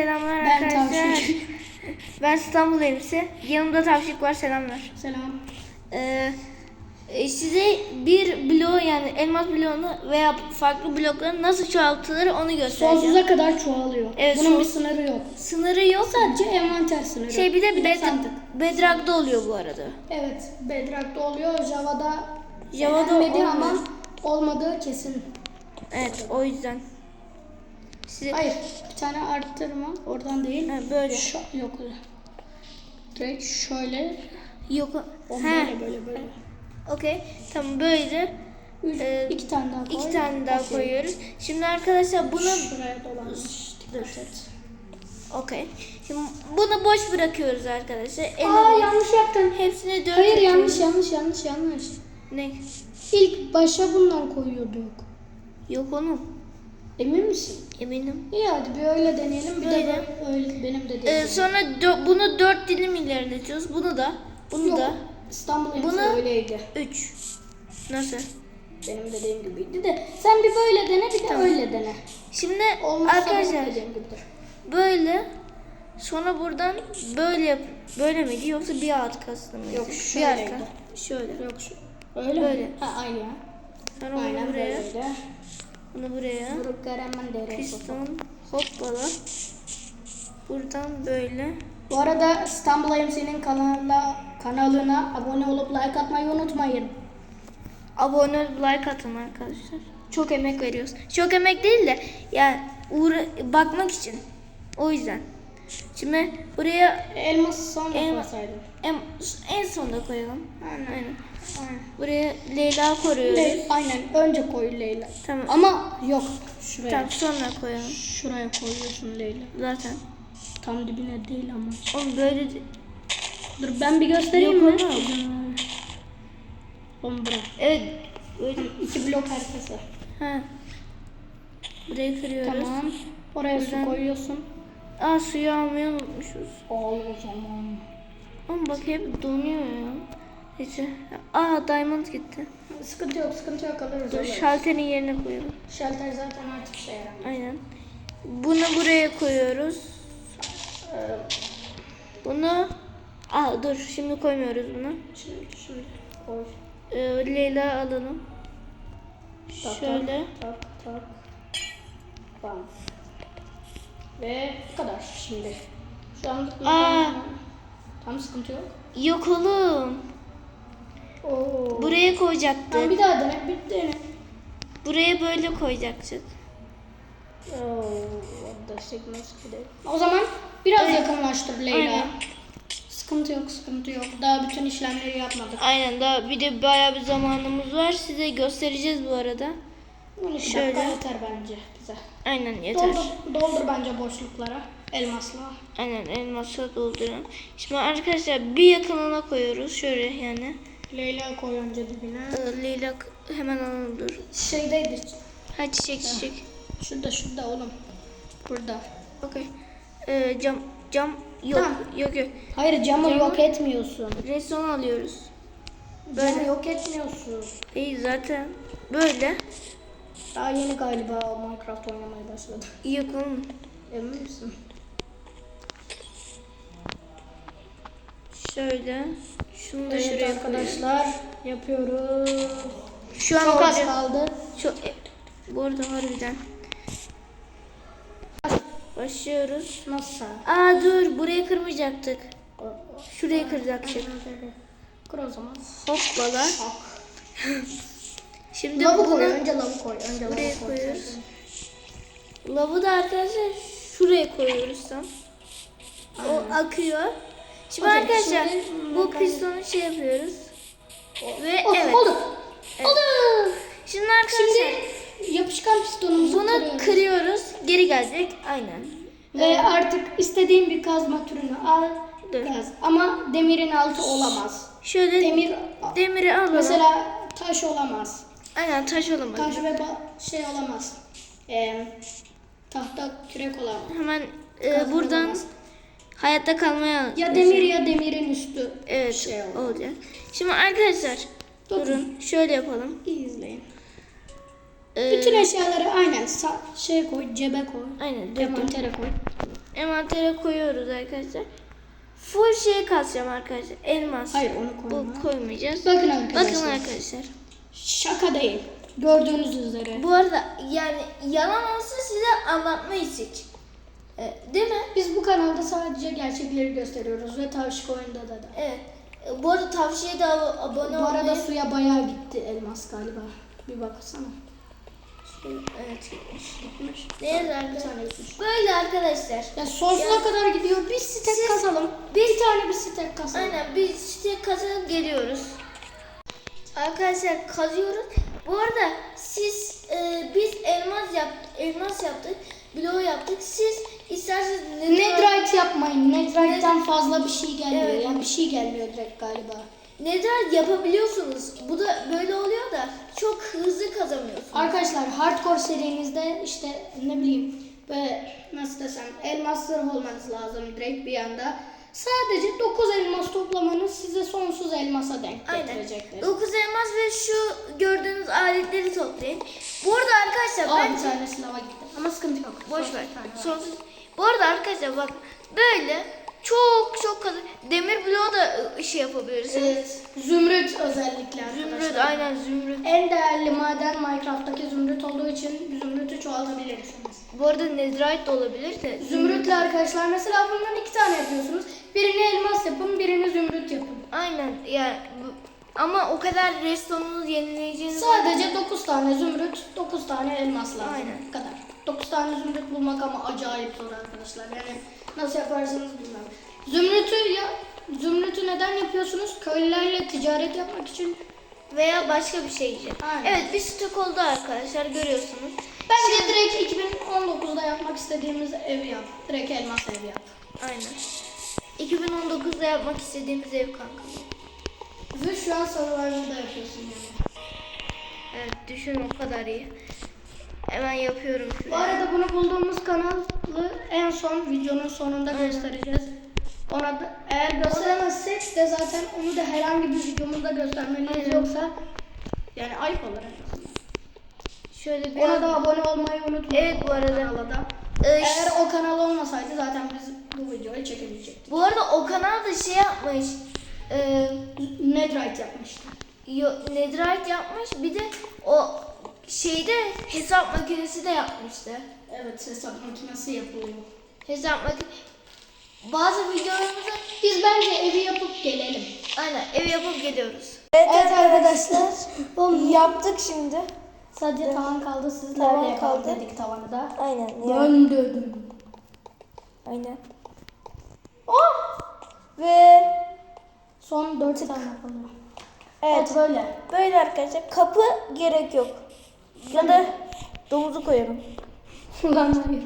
Selamlar Ben arkadaşlar. Tavşik. ben İstanbul Elbise. Yanımda Tavşik var. Selamlar. Selam. Ee, e, size bir bloğu yani elmas bloğunu veya farklı blokların nasıl çoğaltılır onu göstereceğim. Sonsuza kadar çoğalıyor. Evet, Bunun son- bir sınırı yok. Sınırı yok. Sadece envanter sınırı. Şey bir de bed. Bedrock'ta oluyor bu arada. Evet, Bedrock'ta oluyor. Java'da Java'da olmuyor. ama olmadığı kesin. Evet o yüzden. Size Hayır, bir tane arttırma. Oradan değil. Ha, böyle. Şu, yok. Direkt şöyle. yok. O böyle böyle böyle. Okey. Tamam böyle Üç, Ee, iki tane daha koy. iki tane daha Okey. koyuyoruz. Şimdi arkadaşlar bunu Şuraya dolanmış. Dikkat et. Okey. Şimdi bunu boş bırakıyoruz arkadaşlar. Aa Elini- yanlış yaptın. Hepsine dört Hayır yanlış yanlış yanlış yanlış. Ne? İlk başa bundan koyuyorduk. Yok oğlum. Emin misin? Eminim. İyi hadi bir öyle deneyelim. Bir Böyle. de öyle benim de Ee, sonra dö- bunu dört dilim ilerletiyoruz. Bunu da. Bunu Yok, da. İstanbul Bunu- Bunu... öyleydi. Üç. Nasıl? Benim dediğim gibiydi de. Sen bir böyle dene bir de öyle dene. Şimdi Olmazsa arkadaşlar benim dediğim gibidir. böyle sonra buradan böyle yap böyle miydi yoksa bir alt kastı mıydı? Yok, bir şöyleydi. arka. Şöyle. Yok şu. Öyle Böyle. mi? Ha aynı ya. Sonra bunu Aynen buraya. böyle. Bunu buraya. Piston hoppala. Buradan böyle. Bu arada İstanbul AMC'nin kanalına, kanalına abone olup like atmayı unutmayın. Abone olup like atın arkadaşlar. Çok emek veriyoruz. Çok emek değil de yani uğra bakmak için. O yüzden. Şimdi buraya Elmas sonra El- koysaydın. en, en sonda koyalım. Aynen. Aynen. Aynen. Buraya Leyla koruyoruz. Le- aynen önce koy Leyla. Tamam. Ama yok şuraya. Tamam sonra koyalım. Şuraya koyuyorsun Leyla. Zaten. Tam dibine değil ama. Oğlum böyle de- Dur ben bir göstereyim Yok mi? Oğlum bırak. Evet. Böyle. İki blok haritası. Ha. Burayı kırıyoruz. Tamam. Oraya Buradan- su koyuyorsun. Aa suyu almayı unutmuşuz. Al o zaman. Ama bak hep donuyor ya. Neyse. Aa diamond gitti. Sıkıntı yok, sıkıntı yok alırız. Dur alırız. şalterin yerine koyalım. Şalter zaten artık şey yaramıyor. Aynen. Bunu buraya koyuyoruz. Ee, Bunu Aa dur şimdi koymuyoruz bunu. şimdi, şimdi koy. Ee, Leyla alalım. Tak, Şöyle. Tak tak. tak. Bam. Ve bu kadar şimdi. Şu an Aa. tam sıkıntı yok. Yok oğlum. Oo. Buraya Tamam, koyacaktık. bir daha dene, bir dene. Buraya böyle koyacaktık. Oo, the sickness today. O zaman biraz yakınlaştır Leyla. Aynen. Sıkıntı yok, sıkıntı yok. Daha bütün işlemleri yapmadık. Aynen daha bir de bayağı bir zamanımız var. Size göstereceğiz bu arada. 12 Şöyle. dakika yeter bence bize. Aynen yeter. Doldur, doldur bence boşluklara. Elmasla. Aynen elmasla doldurun. Şimdi arkadaşlar bir yakınına koyuyoruz. Şöyle yani. Leyla koy önce dibine. Ee, Leyla hemen alalım dur. Şeydeydi. Ha çiçek çiçek. Şurada şurada oğlum. Burada. Okey. Ee, cam cam yok Tamam. yok yok. Hayır camı Camı- yok etmiyorsun. Restoran alıyoruz. Camı yok etmiyorsun. İyi zaten. Böyle. Daha yeni galiba Minecraft oynamaya başladı. Yok oğlum. Emin misin? Şöyle. Şunu da Evet şuraya arkadaşlar yapıyoruz. Şu an Çok az kaldı. Şu, e, bu arada harbiden. Başlıyoruz. Nasıl? Aa dur burayı kırmayacaktık. Şurayı kıracaktık. Kır o zaman. Hoppala. Şimdi Lavı koy. bunu Önce lavı koy. Önce buraya lavı koy. koyuyoruz. Lavı da arkadaşlar şuraya koyuyoruz tam. O akıyor. Şimdi Okey, arkadaşlar şimdi bu pistonu şey yapıyoruz. Ve Oh, evet. Oldu. Evet. Oldu. Şimdi arkadaşlar Şimdi yapışkan pistonumuzu bunu kırıyoruz. kırıyoruz. Geri gelecek. Aynen. Ve artık istediğin bir kazma türünü al. Dur. Kaz. Ama demirin altı olamaz. Şöyle Demir demiri alalım. mesela taş olamaz. Aynen taş olamaz. Taş ve şey olamaz. Ee, tahta kürek olamaz. Hemen e, buradan olamaz. hayatta kalmaya Ya demir ya demirin üstü. Evet şey olacak. Şimdi arkadaşlar durun şöyle yapalım. İyi izleyin. Ee, Bütün eşyaları aynen şey koy, cebe koy. aynen. Envantere koy. envantere koyuyoruz arkadaşlar. Full şey kazacağım arkadaşlar. Elmas. Hayır onu koyma. Bu koymayacağız. Bakın arkadaşlar. Bakın arkadaşlar. Şaka değil. Gördüğünüz üzere. Bu arada yani yalan olsa size anlatmayız hiç. Ee, değil mi? Biz bu kanalda sadece gerçekleri gösteriyoruz ve Tavşik oyunda da da. Evet. Ee, Bu arada tavsiye de ab- abone Bu arada olmayı. suya bayağı gitti elmas galiba. Bir baksana. Evet gitmiş. Gitmiş. Neyse Bir arkadaşlar. tane gitmiş. Böyle arkadaşlar. Ya sonsuza kadar gidiyor. Bir stek Siz- kazalım. Bir tane bir stek kazalım. Aynen biz işte kazanıp geliyoruz. Arkadaşlar kazıyoruz. Bu arada siz e, biz elmas yap elmas yaptık. Bloğu yaptık. Siz isterseniz Netherite yapmayın. Netherite'den fazla bir şey gelmiyor. Evet. Yani bir şey gelmiyor direkt galiba. Netherite yapabiliyorsunuz. Bu da böyle oluyor da çok hızlı kazanıyorsunuz. Arkadaşlar hardcore serimizde işte ne bileyim böyle nasıl desem elmas zırh olmanız lazım direkt bir anda. Sadece 9 elmas toplamanız size sonsuz elmasa denk getirecektir. 9 elmas ve şu gördüğünüz aletleri toplayın. Bu arada arkadaşlar Aa bence bir tanesi lava gitti. Ama sıkıntı yok. Boş ver. Sonsuz. Bu arada arkadaşlar bak böyle çok çok kazan. Demir bloğu da şey yapabilirsiniz. Evet. Zümrüt özellikle arkadaşlar. Zümrüt aynen zümrüt. En değerli maden Minecraft'taki zümrüt olduğu için zümrütü çoğaltabilirsiniz. Bu arada netherite de olabilir de. Zümrütle arkadaşlar mesela bundan iki tane yapıyorsunuz. Birini elmas yapın, birini zümrüt yapın. Aynen ya bu- ama o kadar restoranınız yenileyeceğiniz Sadece 9 tane zümrüt, 9 tane elmas lazım. Aynen. Bu kadar. 9 tane zümrüt bulmak ama acayip zor arkadaşlar. Yani nasıl yaparsınız bilmem. Zümrütü ya zümrütü neden yapıyorsunuz? Köylülerle ticaret yapmak için. veya başka bir şey için. Aynen. Evet bir stok oldu arkadaşlar görüyorsunuz. Bence direkt 2019'da yapmak istediğimiz evi yap. Direkt elmas evi yap. Aynen. 2019'da yapmak istediğimiz ev kanka. Ve şu an survival'da yapıyorsun yani. Evet düşün o kadar iyi. Hemen yapıyorum Bu şuraya. arada bunu bulduğumuz kanalı en son videonun sonunda Aynen. göstereceğiz. Ona da eğer gösteremezsek de zaten onu da herhangi bir videomuzda göstermeliyiz Aynen. yoksa yani ayıp olur en azından. Şöyle bir Ona da abone olmayı unutmayın. Evet, bu arada. Kanala da. Ee, Eğer o kanal olmasaydı zaten biz bu videoyu çekemeyecektik. Bu arada o kanal da şey yapmış. E, Netherite yapmıştı. yo, netherite yapmış. Bir de o şeyde hesap makinesi de yapmıştı. Evet hesap makinesi yapılıyor. Hesap makinesi. Bazı videolarımızda Biz bence evi yapıp gelelim. aynen ev yapıp geliyoruz. Evet, arkadaşlar. Yaptık şimdi. Sadece tavan kaldı. Sizlerle Tavan yapalım kaldı. dedik tavanı da. Aynen. Dedim. Aynen. Oh! Ve Son 4 tane kalıyor. evet Evet böyle. böyle arkadaşlar kapı gerek yok. Ya da domuzu koyalım. Lan hayır.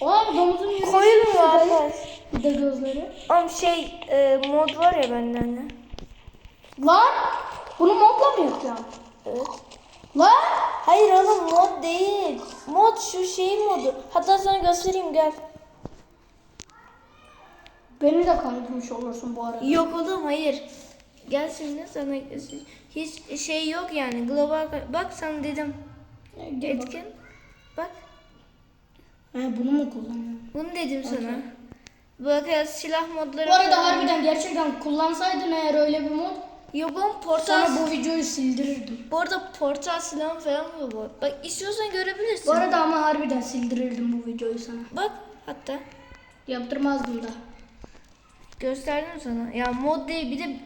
Oha domuzun yüzü. Koyulmuyor arkadaş. Bir de gözleri. Ama şey e, mod var ya bende anne. Lan! Bunu modla mı yapacağım? Evet. Lan! Hayır oğlum mod değil. Mod şu şeyin modu. Hatta sana göstereyim gel. Beni de kandırmış olursun bu arada. Yok oğlum hayır. Gel şimdi sana. Hiç şey yok yani global bak sana dedim. Gel bak. Etkin. Bak He, bunu mu kullanıyorum? bunu dedim sana. Bak ya silah modları. Bu arada falan. harbiden gerçekten kullansaydın eğer öyle bir mod Yok oğlum portal. sana bu videoyu sildirirdim. Bu arada portal silah falan mı bu? Bak istiyorsan görebilirsin. Bu arada ama harbiden sildirirdim bu videoyu sana. Bak hatta Yaptırmazdım da. gösterdim sana. Ya mod değil bir de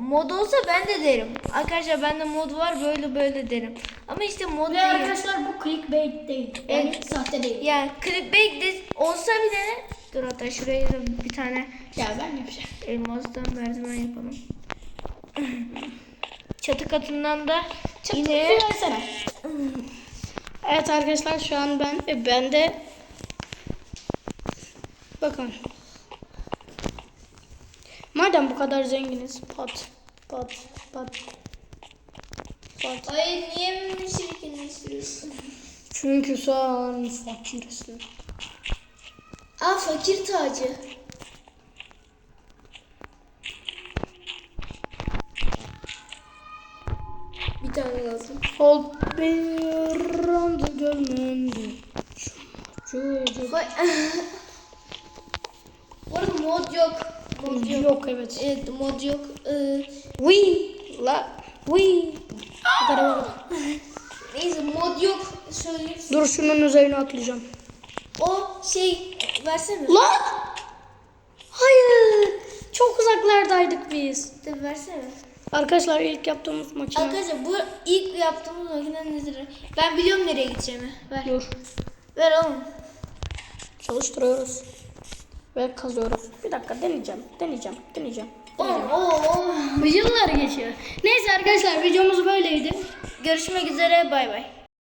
mod olsa ben de derim. Arkadaşlar bende mod var böyle böyle derim. Ama işte mod Ve değil. arkadaşlar bu clickbait değil. Yani sahte değil. Yani clickbait de olsa bile dur hatta şuraya da bir tane Ya ben yapacağım. elmastan merdiven yapalım. Çatı katından da Yine yine versene. Evet arkadaşlar şu an ben e, ben de bakın. Madem bu kadar zenginiz pat pat pat pat. Hayır niye benim şirketleştiriyorsun? Çünkü sen fakirsin. Aa fakir tacı. Bir tane lazım. Ol bir anda gönlümde. Çocuk. Bu arada mod yok. Mod yok. Yok evet. Evet mod yok. Ee, Wii. La. Wii. Neyse mod yok. Söyleyeyim. Dur şunun üzerine atlayacağım. O şey versene. Lan! Hayır. Çok uzaklardaydık biz. De versene. Arkadaşlar ilk yaptığımız makine. Arkadaşlar bu ilk yaptığımız makine nedir? Ben biliyorum nereye gideceğimi. Ver. Dur. Ver oğlum. Çalıştırıyoruz. Ve kazıyoruz. Bir dakika deneyeceğim. Deneyeceğim. Deneyeceğim. Oğlum oo, oo. Yıllar geçiyor. Neyse arkadaşlar videomuz böyleydi. Görüşmek üzere bay bay.